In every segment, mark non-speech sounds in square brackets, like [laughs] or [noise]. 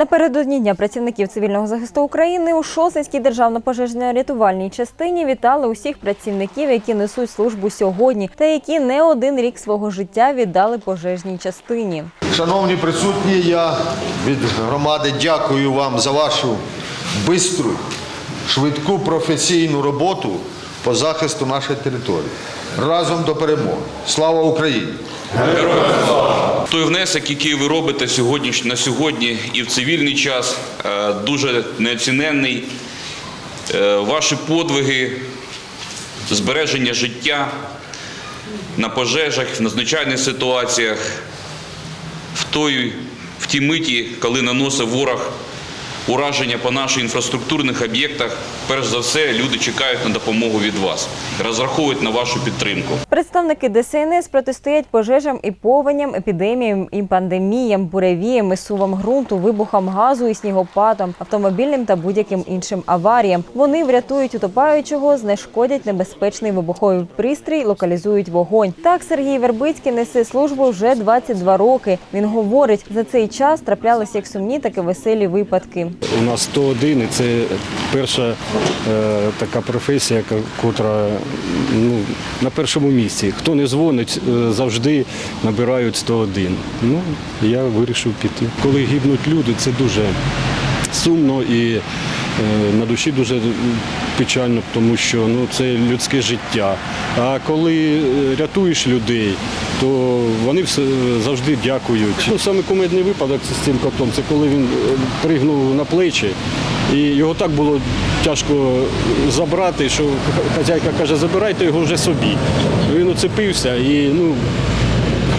Напередодні Дня працівників цивільного захисту України у Шосинській державно-пожежно-рятувальній частині вітали усіх працівників, які несуть службу сьогодні, та які не один рік свого життя віддали пожежній частині. Шановні присутні, я від громади дякую вам за вашу бистру, швидку професійну роботу по захисту нашої території. Разом до перемоги. Слава Україні! Той внесок, який ви робите сьогодні на сьогодні і в цивільний час, е, дуже неоціненний. Е, Ваші подвиги, збереження життя на пожежах, в надзвичайних ситуаціях, в той, в тій миті, коли наносив ворог ураження по наших інфраструктурних об'єктах, перш за все люди чекають на допомогу від вас, розраховують на вашу підтримку. Представники ДСНС протистоять пожежам і повеням, епідеміям і пандеміям, буревіям і сувам ґрунту, вибухам газу і снігопадам, автомобільним та будь-яким іншим аваріям. Вони врятують утопаючого, знешкодять небезпечний вибуховий пристрій, локалізують вогонь. Так Сергій Вербицький несе службу вже 22 роки. Він говорить, за цей час траплялися як сумні, так і веселі випадки. У нас 101 і це перша е, така професія, котра ну, на першому місці. Хто не дзвонить, е, завжди набирають 101. Ну, я вирішив піти. Коли гибнуть люди, це дуже сумно і е, на душі дуже печально, тому що ну, це людське життя. А коли е, рятуєш людей, то вони завжди дякують. Ну, саме кумедний випадок з цим котом, це коли він е, пригнув на плечі, і його так було тяжко забрати, що хазяйка каже, забирайте його вже собі. Він уцепився і ну,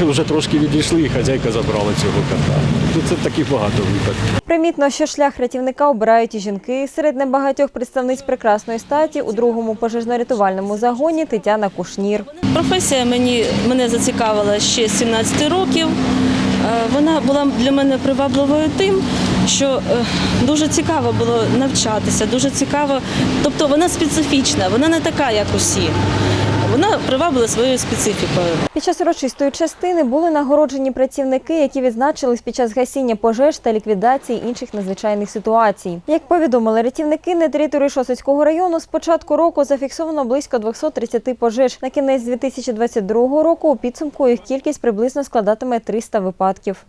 [laughs] вже трошки відійшли, і хазяйка забрала цього кота. Ну, це таких багато випадків. Примітно, що шлях рятівника обирають і жінки. Серед небагатьох представниць прекрасної статі у другому пожежно-рятувальному загоні Тетяна Кушнір. Професія мені, мене зацікавила ще з 17 років. Е, Вона була для мене привабливою тим, що е, дуже цікаво було навчатися, дуже цікаво. Тобто вона специфічна, вона не така, як усі. Вона привабила своєю специфікою. Під час урочистої частини були нагороджені працівники, які відзначились під час гасіння пожеж та ліквідації інших надзвичайних ситуацій. Як повідомили рятівники, на території Шосицького району з початку року зафіксовано близько 230 пожеж. На кінець 2022 року у підсумку їх кількість приблизно складатиме 300 випадків.